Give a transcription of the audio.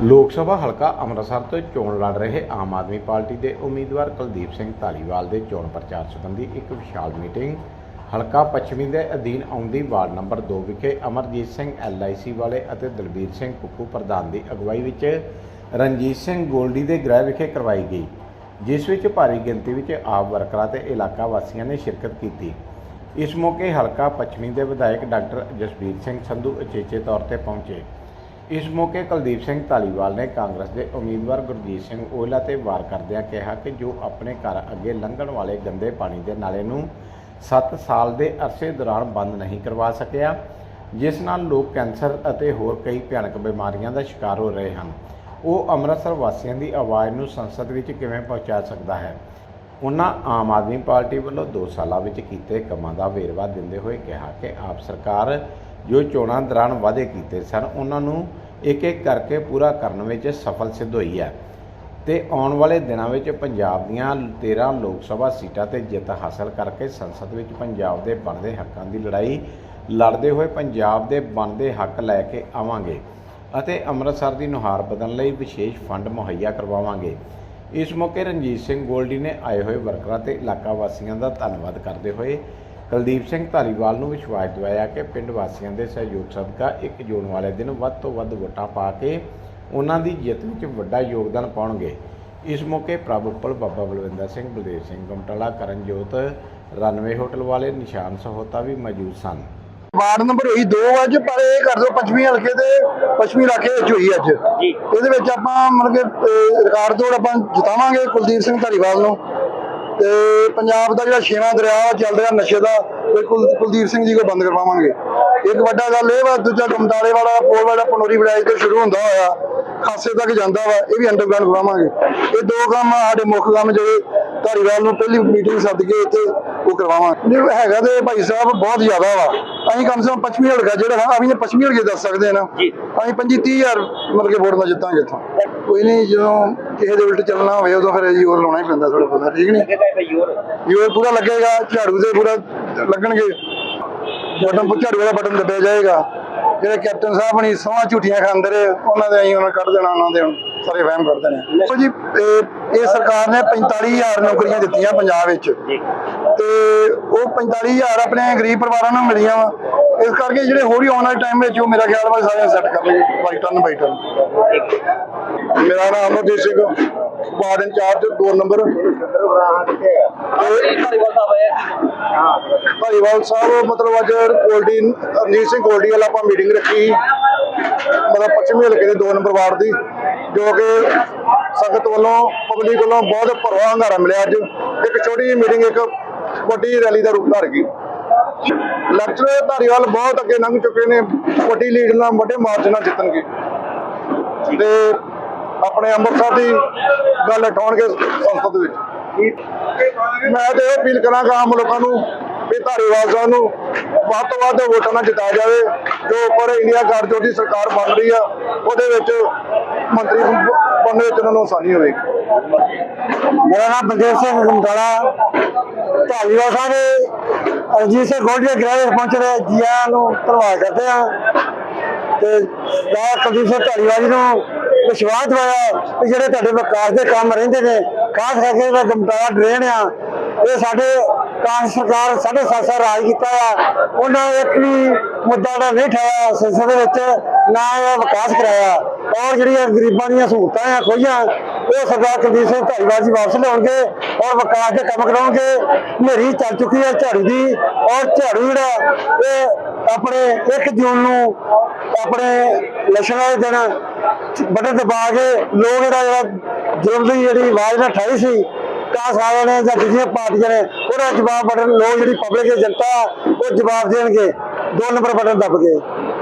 ਲੋਕ ਸਭਾ ਹਲਕਾ ਅੰਮ੍ਰਿਤਸਰ ਤੋਂ ਚੋਣ ਲੜ ਰਹੇ ਆਮ ਆਦਮੀ ਪਾਰਟੀ ਦੇ ਉਮੀਦਵਾਰ ਕੁਲਦੀਪ ਸਿੰਘ ਧਾਲੀਵਾਲ ਦੇ ਚੋਣ ਪ੍ਰਚਾਰ ਸੰਬੰਧੀ ਇੱਕ ਵਿਸ਼ਾਲ ਮੀਟਿੰਗ। ਹਲਕਾ ਪੱਛਮੀ ਦੇ ਅਧੀਨ ਆਉਂਦੀ ਵਾਰਡ ਨੰਬਰ 2 ਵਿਖੇ ਅਮਰਜੀਤ ਸਿੰਘ ਐਲਆਈਸੀ ਵਾਲੇ ਅਤੇ ਦਲਬੀਰ ਸਿੰਘ ਕੁੱਕੂ ਪ੍ਰਧਾਨ ਦੀ ਅਗਵਾਈ ਵਿੱਚ ਰਣਜੀਤ ਸਿੰਘ ਗੋਲਡੀ ਦੇ ਗ੍ਰਹਿ ਵਿਖੇ ਕਰਵਾਈ ਗਈ, ਜਿਸ ਵਿੱਚ ਭਾਰੀ ਗਿਣਤੀ ਵਿੱਚ ਆਪ ਵਰਕਰਾਂ ਤੇ ਇਲਾਕਾ ਵਾਸੀਆਂ ਨੇ ਸ਼ਿਰਕਤ ਕੀਤੀ। ਇਸ ਮੌਕੇ ਹਲਕਾ ਪੱਛਮੀ ਦੇ ਵਿਧਾਇਕ ਡਾਕਟਰ ਜਸਬੀਰ ਸਿੰਘ ਸੰਧੂ ਅਚੇਚੇ ਤੌਰ ਤੇ ਪਹੁੰਚੇ। ਇਸ ਮੌਕੇ ਕੁਲਦੀਪ ਸਿੰਘ ਧਾਲੀਵਾਲ ਨੇ ਕਾਂਗਰਸ ਦੇ ਉਮੀਦਵਾਰ ਗੁਰਜੀਤ ਸਿੰਘ ਓਇਲਾ ਤੇ ਵਾਰ ਕਰਦਿਆਂ ਕਿਹਾ ਕਿ ਜੋ ਆਪਣੇ ਘਰ ਅੱਗੇ ਲੰਘਣ ਵਾਲੇ ਗੰਦੇ ਪਾਣੀ ਦੇ ਨਾਲੇ ਨੂੰ 7 ਸਾਲ ਦੇ ਅਰਸੇ ਦੌਰਾਨ ਬੰਦ ਨਹੀਂ ਕਰਵਾ ਸਕਿਆ, ਜਿਸ ਨਾਲ ਲੋਕ ਕੈਂਸਰ ਅਤੇ ਹੋਰ ਕਈ ਭਿਆਨਕ ਬਿਮਾਰੀਆਂ ਦਾ ਸ਼ਿਕਾਰ ਹੋ ਰਹੇ ਹਨ। ਉਹ ਅੰਮ੍ਰਿਤਸਰ ਵਾਸੀਆਂ ਦੀ ਆਵਾਜ਼ ਨੂੰ ਸੰਸਦ ਵਿੱਚ ਕਿਵੇਂ ਪਹੁੰਚਾ ਸਕਦਾ ਹੈ? ਉਹਨਾਂ ਆਮ ਆਦਮੀ ਪਾਰਟੀ ਵੱਲੋਂ 2 ਸਾਲਾਂ ਵਿੱਚ ਕੀਤੇ ਕੰਮਾਂ ਦਾ ਵੇਰਵਾ ਦਿੰਦੇ ਹੋਏ ਕਿਹਾ ਕਿ ਆਪ ਸਰਕਾਰ ਜੋ ਚੋਣਾਂ ਦੌਰਾਨ ਵਾਅਦੇ ਕੀਤੇ ਸਨ, ਉਹਨਾਂ ਨੂੰ ਇੱਕ ਇੱਕ ਕਰਕੇ ਪੂਰਾ ਕਰਨ ਵਿੱਚ ਸਫਲ ਸਿੱਧ ਹੋਈ ਹੈ। ਤੇ ਆਉਣ ਵਾਲੇ ਦਿਨਾਂ ਵਿੱਚ ਪੰਜਾਬ ਦੀਆਂ 13 ਲੋਕ ਸਭਾ ਸੀਟਾਂ ਤੇ ਜਿੱਤ ਹਾਸਲ ਕਰਕੇ ਸੰਸਦ ਵਿੱਚ ਪੰਜਾਬ ਦੇ ਬਣਦੇ ਹੱਕਾਂ ਦੀ ਲੜਾਈ ਲੜਦੇ ਹੋਏ ਪੰਜਾਬ ਦੇ ਬਣਦੇ ਹੱਕ ਲੈ ਕੇ ਆਵਾਂਗੇ ਅਤੇ ਅੰਮ੍ਰਿਤਸਰ ਦੀ ਨੁਹਾਰ ਬਦਲਣ ਲਈ ਵਿਸ਼ੇਸ਼ ਫੰਡ ਮੁਹੱਈਆ ਕਰਵਾਵਾਂਗੇ। ਇਸ ਮੌਕੇ ਰਣਜੀਤ ਸਿੰਘ ਗੋਲਡੀ ਨੇ ਆਏ ਹੋਏ ਵਰਕਰਾਂ ਤੇ ਇਲਾਕਾ ਵਾਸੀਆਂ ਦਾ ਧੰਨਵਾਦ ਕਰਦੇ ਹੋਏ ਕੁਲਦੀਪ ਸਿੰਘ ਧਾਲੀਵਾਲ ਨੂੰ ਵਿਸ਼ਵਾਸ ਦਿਵਾਇਆ ਕਿ ਪਿੰਡ ਵਾਸੀਆਂ ਦੇ ਸਹਿਯੋਗ ਸਦਕਾ 1 ਜੂਨ ਵਾਲੇ ਦਿਨ ਵੱਧ ਤੋਂ ਵੱਧ ਵੋਟਾਂ ਪਾ ਕੇ ਉਹਨਾਂ ਦੀ ਜਿੱਤ ਵਿੱਚ ਵੱਡਾ ਯੋਗਦਾਨ ਪਾਉਣਗੇ। ਇਸ ਮੌਕੇ ਪ੍ਰਭ ਉੱਪਲ ਬਾਬਾ ਬਲਵਿੰਦਰ ਸਿੰਘ ਬਲਦੇਵ ਸਿੰਘ ਗਮਟਾਲਾ ਕਰਨਜੋਤ ਰਨਵੇ ਹੋਟਲ ਵਾਲੇ ਨਿਸ਼ਾਨ ਸਹੋਤਾ ਵੀ ਮੌਜੂਦ ਸਨ। ਵਾਰਡ ਨੰਬਰ ਹੋਈ 2 ਅੱਜ ਪਰ ਇਹ ਕਰ ਦੋ ਪੱਛਮੀ ਹਲਕੇ ਤੇ ਪੱਛਮੀ ਇਲਾਕੇ ਵਿੱਚ ਹੋਈ ਅੱਜ। ਜੀ। ਇਹਦੇ ਵਿੱਚ ਆਪਾਂ ਮਤਲਬ ਕਿ ਰਿਕਾਰਡ ਤੋੜ ਆਪਾਂ ਜਿਤਾਵਾਂਗੇ ਕੁਲਦੀਪ ਸਿੰਘ ਧਾਰੀਵਾਲ ਨੂੰ। ਤੇ ਪੰਜਾਬ ਦਾ ਜਿਹੜਾ ਛੇਵਾਂ ਦਰਿਆ ਚੱਲ ਰਿਹਾ ਨਸ਼ੇ ਦਾ ਇਹ ਕੁਲ- ਕੁਲਦੀਪ ਸਿੰਘ ਜੀ ਕੋ ਬੰਦ ਕਰਵਾਵਾਂਗੇ। ਇੱਕ ਵੱਡਾ ਗੱਲ ਇਹ ਵਾ ਦੂਜਾ ਗਮਦਾਲੇ ਵਾਲਾ ਪੋਲ ਵਾਲਾ ਪਨੋਰੀ ਵਿਲਾਇਜ ਤੋਂ ਸ਼ੁਰੂ ਹੁੰਦਾ ਹੋਇਆ ਖਾਸੇ ਤੱਕ ਜਾਂਦਾ ਵਾ ਇਹ ਵੀ ਅੰਡਰਗਰਾਉਂਡ ਕਰਵਾਵਾਂਗੇ ਇਹ ਦੋ ਕੰਮ ਆ ਸਾਡੇ ਮੁੱਖ ਕੰਮ ਜਿਹੜੇ ਧਾਰੀਵਾਲ ਨੂੰ ਪਹਿਲੀ ਮੀਟਿੰਗ ਸੱਦ ਕੇ ਇੱਥੇ ਉਹ ਕਰਵਾਵਾਂਗੇ। ਹੈਗਾ ਤੇ ਭਾਈ ਸਾਹਿਬ ਬਹੁਤ ਜ਼ਿਆਦਾ ਵਾ। ਅਸੀਂ ਕਮ ਸੇ ਕਮ ਪੱਛਮੀ ਹਲਕਾ ਜਿਹੜਾ ਅਸੀਂ ਪੱਛਮੀ ਹਲਕੇ ਦੱਸ ਸਕਦੇ ਨਾ। ਅਸੀਂ 25 30000 ਮਤਲਬ ਕਿ ਵੋਟ ਨਾਲ ਜਿੱਤਾਂਗੇ ਇੱਥੋਂ। ਕੋਈ ਨਹੀਂ ਜਦੋਂ ਕਿਸੇ ਦੇ ਉਲਟ ਚੱਲਣਾ ਹੋਵੇ ਉਦੋਂ ਫਿਰ ਜੀ ਹੋਰ ਲਾਉਣਾ ਹੀ ਪੈਂਦਾ ਥੋੜਾ ਬਹੁਤਾ ਠੀਕ ਨਹੀਂ? ਜੋਰ ਪੂਰਾ ਲੱਗੇਗਾ ਝਾੜੂ ਦੇ ਪੂਰਾ ਲੱਗਣਗੇ। ਬਟਨ ਝਾੜੂ ਦਾ ਬਟਨ ਦੱਬਿਆ ਜਾਏਗਾ। ਜਿਹੜੇ ਕੈਪਟਨ ਸਾਹਿਬ ਨਹੀਂ ਸੋਹਾਂ ਝੂਠੀਆਂ ਖਾਂਦੇ ਰਹੇ, ਉਹਨਾਂ ਦੇ ਅਸੀਂ ਉਹਨਾਂ ਕੱਢ ਦੇਣਾ, ਉਹਨਾਂ ਦੇ ਹੁਣ ਸਾਰੇ ਵਹਿਮ ਕੱਢ ਦੇਣੇ ਦੇਖੋ ਜੀ, ਇਹ ਇਹ ਸਰਕਾਰ ਨੇ 45000 ਨੌਕਰੀਆਂ ਦਿੱਤੀਆਂ ਪੰਜਾਬ ਵਿੱਚ। ਤੇ ਉਹ 45000 ਆਪਣੇ ਗਰੀਬ ਪਰਿਵਾਰਾਂ ਨੂੰ ਮਿਲੀਆਂ ਵਾ। ਇਸ ਕਰਕੇ ਜਿਹੜੇ ਹੋਰ ਹੀ ਆਉਣ ਵਾਲੇ ਟਾਈਮ ਵਿੱਚ ਉਹ ਮੇਰਾ ਖਿਆਲ ਵਾ ਸਾਰੇ ਸੈੱਟ ਕਰ ਲਏ ਬਾਈ ਟਰਨ ਬਾਈ ਟਰਨ ਮੇਰਾ ਨਾਮ ਅਮਰਜੀਤ ਸਿੰਘ, ਵਾਰਡ ਇੰਚਾਰਜ ਦੋ ਨੰਬਰ ਇਹ ਸਾਹਿਬ ਭਾਈਵਾਲ ਸਾਹਿਬ, ਮਤਲਬ ਅੱਜ ਕੋਲਡੀ ਰਣਜੀਤ ਸਿੰਘ ਕੋਲਡੀ ਵਾਲਾ ਆਪਾਂ ਮੀਟਿੰਗ ਰੱਖੀ। ਮਤਲਬ ਪੱਛਮੀ ਹਲਕੇ ਦੇ ਦੋ ਨੰਬਰ ਵਾਰਡ ਦੀ, ਜੋ ਕਿ ਸੰਗਤ ਵੱਲੋਂ ਪਬਲਿਕ ਵੱਲੋਂ ਬਹੁਤ ਭਰਵਾ ਹੰਗਾਰਾ ਮਿਲਿਆ ਅੱਜ। ਇੱਕ ਛੋਟੀ ਜਿਹੀ ਮੀਟਿੰਗ ਇੱਕ ਵੱਡੀ ਰੈਲੀ ਦਾ ਰੂਪ ਧਾਰ ਗਈ। ਲੈਕਚਰ ਧਾਰੀਵਾਲ ਬਹੁਤ ਅੱਗੇ ਲੰਘ ਚੁੱਕੇ ਨੇ। ਵੱਡੀ ਲੀਡ ਨਾਲ, ਵੱਡੇ ਮਾਰਜ ਨਾਲ ਜਿੱਤਣਗੇ। ਤੇ ਆਪਣੇ ਅੰਮ੍ਰਿਤਸਰ ਦੀ ਗੱਲ ਉਠਾਉਣਗੇ ਸੰਸਦ ਵਿੱਚ। ਮੈਂ ਤੇ ਇਹ ਅਪੀਲ ਕਰਾਂਗਾ ਆਮ ਲੋਕਾਂ ਨੂੰ ਵੀ ਧਾਰੀਵਾਲ ਸਾਹਿਬ ਨੂੰ ਵੱਧ ਤੋਂ ਵੱਧ ਵੋਟਾਂ ਨਾਲ ਜਿਤਾਇਆ ਜਾਵੇ। ਜੋ ਉੱਪਰ ਇੰਡੀਆ ਗਠਜੋੜ ਦੀ ਸਰਕਾਰ ਬਣ ਰਹੀ ਆ, ਉਹਦੇ ਵਿੱਚ ਮੰਤਰੀ ਬਣਨ ਵਿੱਚ ਉਹਨਾਂ ਨੂੰ ਆਸਾਨੀ ਹੋਵੇਗੀ। ਮੇਰਾ ਨਾਮ ਬਲਦੇਵ ਸਿੰਘ ਗੁੰਡਾਲਾ ਧਾਲੀਵਾਲ ਸਾਹਿਬ ਅਜੀਤ ਸਿੰਘ ਗੋਲਡੀ ਗ੍ਰਹਿ ਪਹੁੰਚ ਰਹੇ ਜੀਆਂ ਨੂੰ ਧੰਨਵਾਦ ਕਰਦੇ ਹਾਂ। ਤੇ ਮੈਂ ਕੁਲਦੀਪ ਸਿੰਘ ਧਾਲੀਵਾਲ ਜੀ ਨੂੰ ਵਿਸ਼ਵਾਸ ਦਵਾਇਆ ਕਿ ਜਿਹੜੇ ਤੁਹਾਡੇ ਵਿਕਾਸ ਦੇ ਕੰਮ ਰਹਿੰਦੇ ਨੇ, ਖਾਸ ਕਰਕੇ ਜਿਹੜਾ ਗਮਟਾਲਾ ਡਰੇਨ ਆ, ਇਹ ਸਾਡੇ ਕਾਂਗਰਸ ਸਰਕਾਰ ਸਾਢੇ ਸੱਤ ਸਾਲ ਰਾਜ ਕੀਤਾ ਆ। ਉਹਨਾਂ ਇੱਕ ਵੀ ਮੁੱਦਾ ਜਿਹੜਾ ਨਹੀਂ ਠਾਇਆ ਸੰਸਦ ਦੇ ਵਿੱਚ, ਨਾ ਇਹ ਵਿਕਾਸ ਕਰਾਇਆ। ਔਰ ਜਿਹੜੀਆਂ ਗਰੀਬਾਂ ਦੀਆਂ ਸਹੂਲਤਾਂ ਆ ਖੋਈਆਂ ਉਹ ਸਰਦਾਰ ਕੁਲਦੀਪ ਸਿੰਘ ਧਾਰੀਵਾਲ ਜੀ ਵਾਪਸ ਲਿਆਉਣਗੇ ਔਰ ਵਿਕਾਸ ਦੇ ਕੰਮ ਕਰਾਉਣਗੇ। ਹਨੇਰੀ ਚੱਲ ਚੁੱਕੀ ਹੈ ਝਾੜੂ ਦੀ ਔਰ ਝਾੜੂ ਜਿਹੜਾ, ਇਹ ਆਪਣੇ 1 ਜੂਨ ਨੂੰ ਆਪਣੇ ਇਲੈਕਸ਼ਨਾਂ ਦੇ ਦਿਨ ਬਟਨ ਦਬਾ ਕੇ ਲੋਕ ਜਿਹੜਾ ਜਿਹੜਾ ਜ਼ੁਲਮ ਦੀ ਜਿਹੜੀ ਆਵਾਜ਼ ਨਾਲ ਠਾਈ ਸੀ ਕਾਸ ਵਾਲਿਆਂ ਨੇ ਜਾਂ ਦੂਜੀਆਂ ਪਾਰਟੀਆਂ ਨੇ ਉਹਦਾ ਜਵਾਬ ਬਟਨ ਲੋਕ ਜਿਹੜੀ ਪਬਲਿਕ ਦੀ ਜਨਤਾ ਉਹ ਜਵਾਬ ਦੇਣਗੇ। ਦੋ ਨੰਬਰ ਬਟਨ ਦੱਬ ਕੇ।